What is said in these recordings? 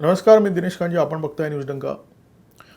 नमस्कार मी दिनेश कांजी आपण बघताय न्यूज डंका.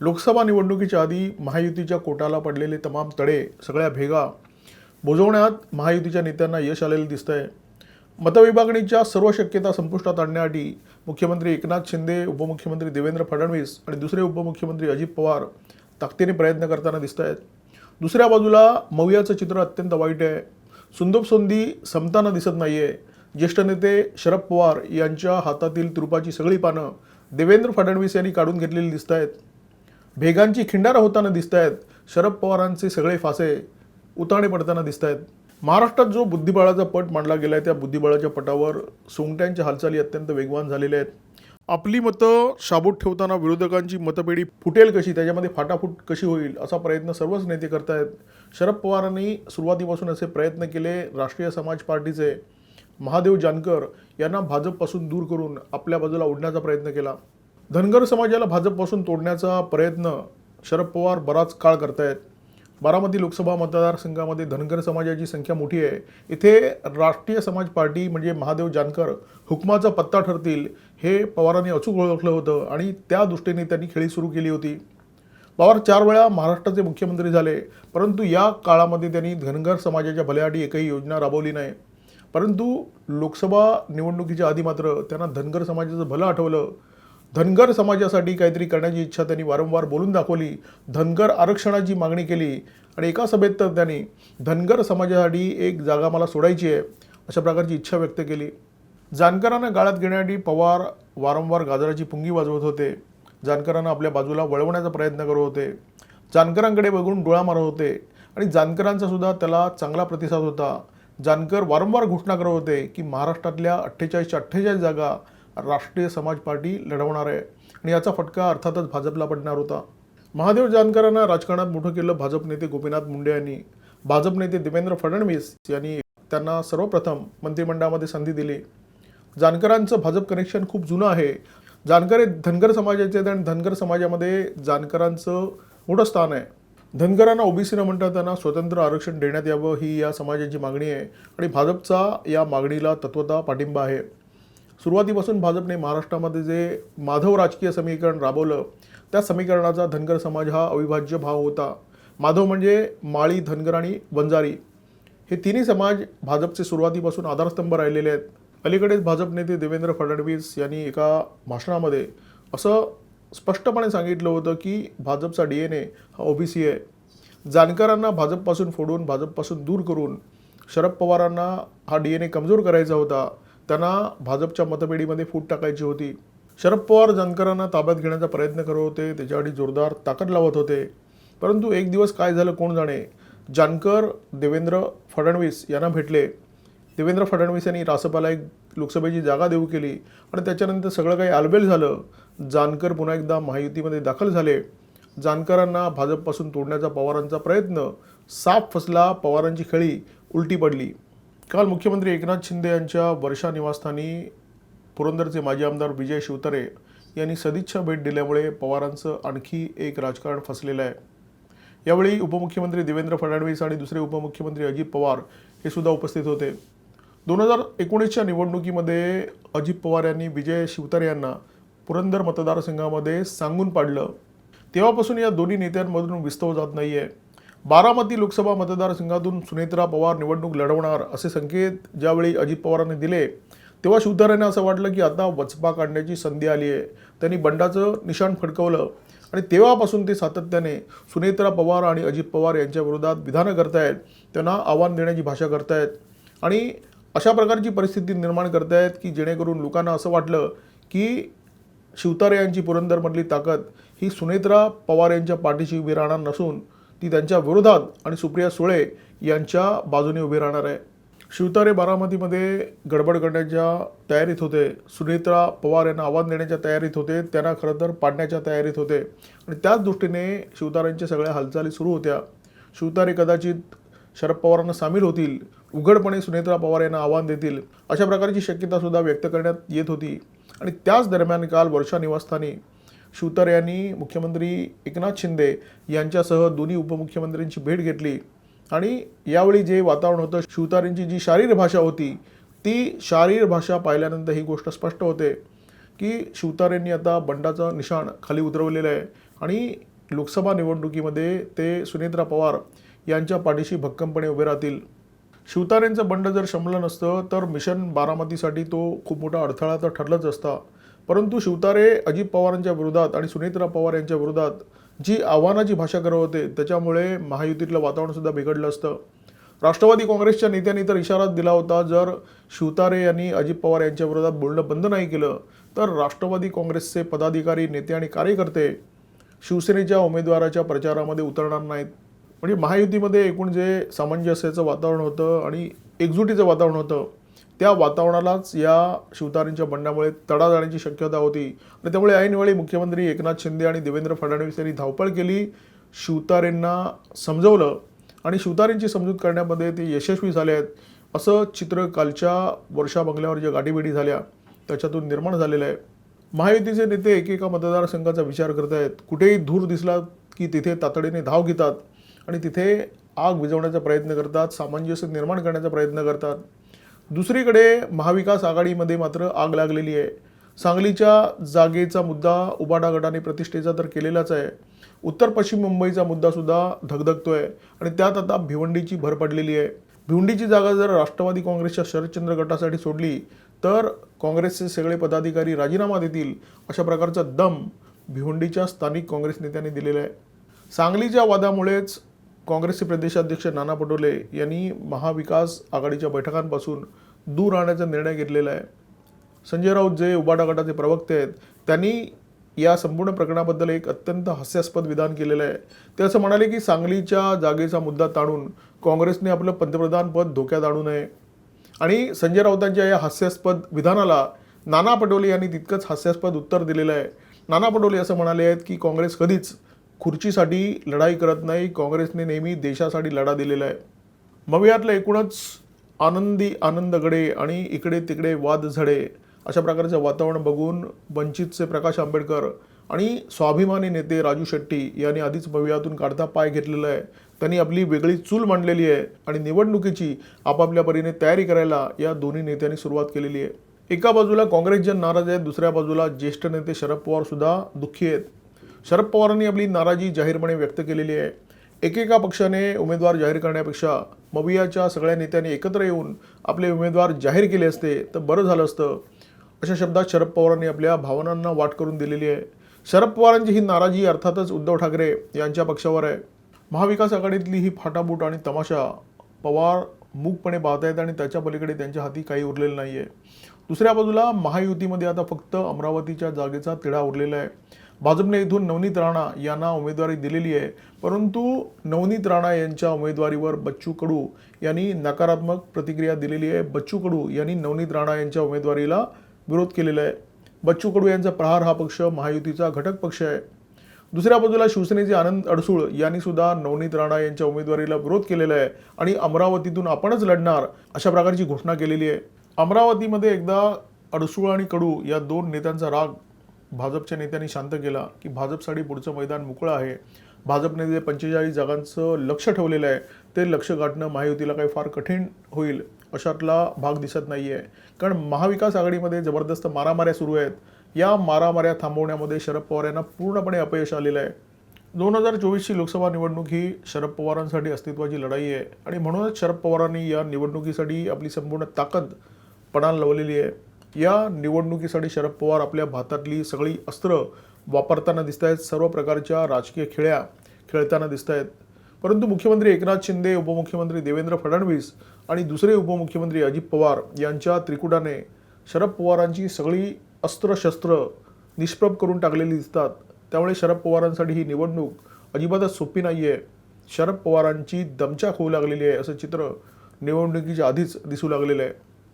लोकसभा निवडणुकीच्या आधी महायुतीच्या कोटाला पडलेले तमाम तडे सगळ्या भेगा बुजवण्यात महायुतीच्या नेत्यांना यश आलेलं दिसतंय. मतविभागणीच्या सर्व शक्यता संपुष्टात आणण्यासाठी मुख्यमंत्री एकनाथ शिंदे उपमुख्यमंत्री देवेंद्र फडणवीस आणि दुसरे उपमुख्यमंत्री अजित पवार ताकदीने प्रयत्न करताना दिसत आहेत दुसऱ्या बाजूला मौयाचं चित्र अत्यंत वाईट आहे. सुंदोपसुंदी संपताना दिसत नाही आहे ज्येष्ठ नेते शरद पवार यांच्या हातातील तुरुपाची सगळी पानं देवेंद्र फडणवीस यांनी काढून घेतलेली दिसत आहेत भेगांची खिंडारा होताना दिसत आहेत शरद पवारांचे सगळे फासे उताणे पडताना दिसत आहेत महाराष्ट्रात जो बुद्धिबळाचा पट मांडला गेला आहे त्या बुद्धिबळाच्या पटावर सोंगट्यांच्या हालचाली अत्यंत वेगवान झालेल्या आहेत. आपली मतं शाबूत ठेवताना विरोधकांची मतपेढी फुटेल कशी? त्याच्यामध्ये फाटाफूट कशी होईल असा प्रयत्न सर्वच नेते करतायत. शरद पवारांनी सुरुवातीपासून असे प्रयत्न केले राष्ट्रीय समाज पार्टीचे. महादेव जानकर यांना भाजपपासून दूर करून आपल्या बाजूला ओढण्याचा प्रयत्न केला. धनगर समाजाला भाजपपासून तोडण्याचा प्रयत्न शरद पवार बराच काळ करतायत. बारामती लोकसभा मतदारसंघामध्ये धनगर समाजाची संख्या मोठी आहे. इथे राष्ट्रीय समाज पार्टी म्हणजे महादेव जानकर हुकमाचा पत्ता ठरतील हे पवारांनी अचूक ओळखलं होतं आणि त्या दृष्टीने त्यांनी खेळी सुरू केली होती. पवार चार वेळा महाराष्ट्राचे मुख्यमंत्री झाले परंतु या काळामध्ये त्यांनी धनगर समाजाच्या भल्यासाठी एकही योजना राबवली नाही. परंतु लोकसभा निवडणुकीच्या आधी मात्र त्यांना धनगर समाजाचं भलं आठवलं. धनगर समाजासाठी काहीतरी करण्याची इच्छा त्यांनी वारंवार बोलून दाखवली. धनगर आरक्षणाची मागणी केली आणि एका सभेत तर त्यांनी धनगर समाजासाठी एक जागा मला सोडायची आहे अशा प्रकारची इच्छा व्यक्त केली. जानकरांना गाळ्यात घेण्यासाठी पवार वारंवार गाजराची पुंगी वाजवत होते. जानकरांना आपल्या बाजूला वळवण्याचा प्रयत्न करत होते. जानकरांकडे बघून डोळा मारत होते आणि जानकरांचा सुद्धा त्याला चांगला प्रतिसाद होता. जानकर वारंवार घोषणा करत होते की महाराष्ट्रातल्या अठ्ठेचाळीसच्या अठ्ठेचाळीस जागा राष्ट्रीय समाज पार्टी लढवणार आहे. आणि याचा फटका अर्थातच भाजपला पडणार होता. महादेव जानकरांना राजकारणात मोठं केलं भाजप नेते गोपीनाथ मुंडे यांनी. भाजप नेते देवेंद्र फडणवीस यांनी त्यांना सर्वप्रथम मंत्रिमंडळामध्ये संधी दिली. जानकरांचं भाजप कनेक्शन खूप जुनं आहे. जानकर हे धनगर समाजाचे आहेत आणि धनगर समाजामध्ये जानकरांचं मोठं स्थान आहे. धनगरांना ओबीसीनं न म्हणता त्यांना स्वतंत्र आरक्षण देण्यात यावं ही या समाजाची मागणी आहे. आणि भाजपचा या मागणीला तत्वता पाठिंबा आहे. सुरुवातीपासून भाजपने महाराष्ट्रामध्ये जे माधव राजकीय समीकरण राबवलं त्या समीकरणाचा धनगर समाज हा अविभाज्य भाव होता. माधव म्हणजे माळी धनगर आणि वंजारी. हे तिन्ही समाज भाजपचे सुरुवातीपासून आधारस्तंभ राहिलेले आहेत. अलीकडेच भाजप नेते देवेंद्र फडणवीस यांनी एका भाषणामध्ये असं स्पष्टपणे सांगितलं होतं की भाजपचा डी एन ए हा ओबीसी आहे. जानकरांना भाजपपासून फोडून भाजपपासून दूर करून शरद पवारांना हा डी एन ए कमजोर करायचा होता. त्यांना भाजपच्या मतपेढीमध्ये फूट टाकायची होती. शरद पवार जानकरांना ताब्यात घेण्याचा प्रयत्न करत होते. त्याच्यासाठी जोरदार ताकद लावत होते. परंतु एक दिवस काय झालं कोण जाणे? जानकर देवेंद्र फडणवीस यांना भेटले. देवेंद्र फडणवीस यांनी रासपाला एक लोकसभेची जागा देऊ केली. आणि त्याच्यानंतर सगळं काही आलबेल झालं. जानकर पुन्हा एकदा महायुतीमध्ये दाखल झाले. जानकरांना भाजपपासून तोडण्याचा पवारांचा प्रयत्न. साफ फसला पवारांची खळी उलटी पडली. काल मुख्यमंत्री एकनाथ शिंदे यांच्या वर्षा निवासस्थानी पुरंदरचे माजी आमदार विजय शिवतरे यांनी सदिच्छा भेट दिल्यामुळे पवारांचं आणखी एक राजकारण फसलेलं आहे. यावेळी उपमुख्यमंत्री देवेंद्र फडणवीस आणि दुसरे उपमुख्यमंत्री अजित पवार हे सुद्धा उपस्थित होते. दोन हजार एकोणीसच्या निवडणुकीमध्ये अजित पवार यांनी विजय शिवतारे यांना पुरंदर मतदारसंघामध्ये सांगून पाडलं. तेव्हापासून या दोन्ही नेत्यांमधून विस्तव जात नाही आहे बारामती लोकसभा मतदारसंघातून सुनेत्रा पवार निवडणूक लढवणार असे संकेत ज्यावेळी अजित पवारांनी दिले तेव्हा शिवतारेंना असं वाटलं की आता वचपा काढण्याची संधी आली आहे. त्यांनी बंडाचं निशाण फडकवलं आणि तेव्हापासून ते सातत्याने सुनेत्रा पवार आणि अजित पवार यांच्या विरोधात विधानं करतायत त्यांना आव्हान देण्याची भाषा करतायत आणि अशा प्रकारची परिस्थिती निर्माण करतायत की जेणेकरून लोकांना असं वाटलं की शिवतारे यांची पुरंदरमधली ताकद ही सुनेत्रा पवार यांच्या पाठीशी उभी राहणार नसून ती त्यांच्या विरोधात आणि सुप्रिया सुळे यांच्या बाजूने उभी राहणार आहे. शिवतारे बारामतीमध्ये गडबड करण्याच्या तयारीत होते. सुनेत्रा पवार यांना आव्हान देण्याच्या तयारीत होते. त्यांना खरं तर पाडण्याच्या तयारीत होते. आणि त्याच दृष्टीने शिवतारेंच्या सगळ्या हालचाली सुरू होत्या. शिवतारे कदाचित शरद पवारांना सामील होतील उघडपणे सुनेत्रा पवार यांना आव्हान देतील अशा प्रकारची शक्यता सुद्धा व्यक्त करण्यात येत होती. आणि त्याच दरम्यान काल वर्षा निवासस्थानी शिवतारे यांनी मुख्यमंत्री एकनाथ शिंदे यांच्यासह दोन्ही उपमुख्यमंत्र्यांची भेट घेतली. आणि यावेळी जे वातावरण होतं शिवतारेंची जी शारीर भाषा होती ती शारीर भाषा पाहिल्यानंतर ही गोष्ट स्पष्ट होते की शिवतारेंनी आता बंडाचं निशाण खाली उतरवलेलं आहे. आणि लोकसभा निवडणुकीमध्ये ते सुनेत्रा पवार यांच्या पाठीशी भक्कमपणे उभे राहतील. शिवतारेंचं बंड जर शमलं नसतं तर मिशन बारामतीसाठी तो खूप मोठा अडथळा तर ठरलाच असता. परंतु शिवतारे अजित पवारांच्या विरोधात आणि सुनेत्रा पवार यांच्या विरोधात जी आव्हानाची भाषा करत होते त्याच्यामुळे महायुतीतलं वातावरणसुद्धा बिघडलं असतं. राष्ट्रवादी काँग्रेसच्या नेत्यांनी तर इशारा दिला होता जर शिवतारे यांनी अजित पवार यांच्या विरोधात बोलणं बंद नाही केलं तर राष्ट्रवादी काँग्रेसचे पदाधिकारी नेते आणि कार्यकर्ते शिवसेनेच्या उमेदवाराच्या प्रचारामध्ये उतरणार नाहीत. म्हणजे महायुतीमध्ये एकूण जे सामंजस्याचं वातावरण होतं आणि एकजुटीचं वातावरण होतं त्या वातावरणालाच या शिवतारेंच्या बंडामुळे तडा जाण्याची शक्यता होती. आणि त्यामुळे ऐनवेळी मुख्यमंत्री एकनाथ शिंदे आणि देवेंद्र फडणवीस यांनी धावपळ केली. शिवतारेंना समजवलं आणि शिवतारेंची समजूत करण्यामध्ये ते यशस्वी झाले आहेत. असं चित्र कालच्या वर्षा बंगल्यावर ज्या गाठीबिडी झाल्या त्याच्यातून निर्माण झालेलं आहे. महायुतीचे नेते एकेका मतदारसंघाचा विचार करत आहेत कुठेही धूर दिसला की तिथे तातडीने धाव घेतात. आणि तिथे आग विझवण्याचा प्रयत्न करतात सामंजस्य निर्माण करण्याचा प्रयत्न करतात. दुसरीकडे महाविकास आघाडीमध्ये मात्र आग लागलेली आहे. सांगलीच्या जागेचा मुद्दा उबाडा गटाने प्रतिष्ठेचा तर केलेलाच आहे. उत्तर पश्चिम मुंबईचा मुद्दासुद्धा धगधगतोय आणि त्यात आता भिवंडीची भर पडलेली आहे. भिवंडीची जागा जर राष्ट्रवादी काँग्रेसच्या शरदचंद्र गटासाठी सोडली तर काँग्रेसचे सगळे पदाधिकारी राजीनामा देतील अशा प्रकारचा दम भिवंडीच्या स्थानिक काँग्रेस नेत्यांनी दिलेला आहे. सांगलीच्या वादामुळेच काँग्रेसचे प्रदेशाध्यक्ष नाना पटोले यांनी महाविकास आघाडीच्या बैठकांपासून दूर राहण्याचा निर्णय घेतलेला आहे. संजय राऊत जे उबाटा गटाचे प्रवक्ते आहेत त्यांनी या संपूर्ण प्रकरणाबद्दल एक अत्यंत हास्यास्पद विधान केलेलं आहे. ते असं म्हणाले की सांगलीच्या जागेचा मुद्दा ताणून काँग्रेसने आपलं पंतप्रधानपद धोक्यात आणू नये. आणि संजय राऊतांच्या या हास्यास्पद विधानाला नाना पटोले यांनी तितकंच हास्यास्पद उत्तर दिलेलं आहे. नाना पटोले असं म्हणाले आहेत की काँग्रेस कधीच खुर्चीसाठी लढाई करत नाही. काँग्रेसने नेहमी देशासाठी लढा दिलेला आहे. मवियातलं एकूणच आनंदी आनंदगडे आणि इकडे तिकडे वाद झडे अशा प्रकारचं वातावरण बघून वंचितचे प्रकाश आंबेडकर आणि स्वाभिमानी नेते राजू शेट्टी यांनी आधीच मवियातून काढता पाय घेतलेला आहे. त्यांनी आपली वेगळी चूल मांडलेली आहे आणि निवडणुकीची आपापल्या परीने तयारी करायला या दोन्ही नेत्यांनी सुरुवात केलेली आहे. एका बाजूला काँग्रेस जन नाराज आहेत दुसऱ्या बाजूला ज्येष्ठ नेते शरद पवार सुद्धा दुःखी आहेत. शरद पवारांनी आपली नाराजी जाहीरपणे व्यक्त केलेली आहे. एकेका पक्षाने उमेदवार जाहीर करण्यापेक्षा मवियाच्या सगळ्या नेत्यांनी एकत्र येऊन आपले उमेदवार जाहीर केले असते तर बरं झालं असतं. अशा शब्दात शरद पवारांनी आपल्या भावनांना वाट करून दिलेली आहे. शरद पवारांची ही नाराजी अर्थातच उद्धव ठाकरे यांच्या पक्षावर आहे. महाविकास आघाडीतली ही फाटाबूट आणि तमाशा पवार मूकपणे पाहतायत आणि त्याच्या पलीकडे त्यांच्या हाती काही उरलेलं नाही आहे दुसऱ्या बाजूला महायुतीमध्ये आता फक्त अमरावतीच्या जागेचा तिढा उरलेला आहे. भाजपने इथून नवनीत राणा यांना उमेदवारी दिलेली आहे. परंतु नवनीत राणा यांच्या उमेदवारीवर बच्चू कडू यांनी नकारात्मक प्रतिक्रिया दिलेली आहे. बच्चू कडू यांनी नवनीत राणा यांच्या उमेदवारीला विरोध केलेला आहे. बच्चू कडू यांचा प्रहार हा पक्ष महायुतीचा घटक पक्ष आहे. दुसऱ्या बाजूला शिवसेनेचे आनंद अडसूळ यांनी सुद्धा नवनीत राणा यांच्या उमेदवारीला विरोध केलेला आहे आणि अमरावतीतून आपणच लढणार अशा प्रकारची घोषणा केलेली आहे. अमरावतीमध्ये एकदा अडसूळ आणि कडू या दोन नेत्यांचा राग भाजपच्या नेत्यांनी शांत केला की भाजपसाठी पुढचं मैदान मोकळं आहे. भाजपने जे पंचेचाळीस जागांचं लक्ष ठेवलेलं आहे ते लक्ष गाठणं महायुतीला काही फार कठीण होईल अशातला भाग दिसत नाही आहे कारण महाविकास आघाडीमध्ये जबरदस्त मारामाऱ्या सुरू आहेत. या मारामाऱ्या थांबवण्यामध्ये शरद पवार यांना पूर्णपणे अपयश आलेलं आहे. दोन हजार चोवीसची लोकसभा निवडणूक ही शरद पवारांसाठी अस्तित्वाची लढाई आहे आणि म्हणूनच शरद पवारांनी या निवडणुकीसाठी आपली संपूर्ण ताकद पणाला लावलेली आहे. या निवडणुकीसाठी शरद पवार आपल्या भातातली सगळी अस्त्र वापरताना दिसत आहेत सर्व प्रकारच्या राजकीय खेळ्या खेळताना दिसत आहेत परंतु मुख्यमंत्री एकनाथ शिंदे उपमुख्यमंत्री देवेंद्र फडणवीस आणि दुसरे उपमुख्यमंत्री अजित पवार यांच्या त्रिकुटाने शरद पवारांची सगळी अस्त्रशस्त्र निष्प्रभ करून टाकलेली दिसतात. त्यामुळे शरद पवारांसाठी ही निवडणूक अजिबातच सोपी नाही आहे शरद पवारांची दमचाक होऊ लागलेली आहे असं चित्र निवडणुकीच्या आधीच दिसू लागलेलं आहे.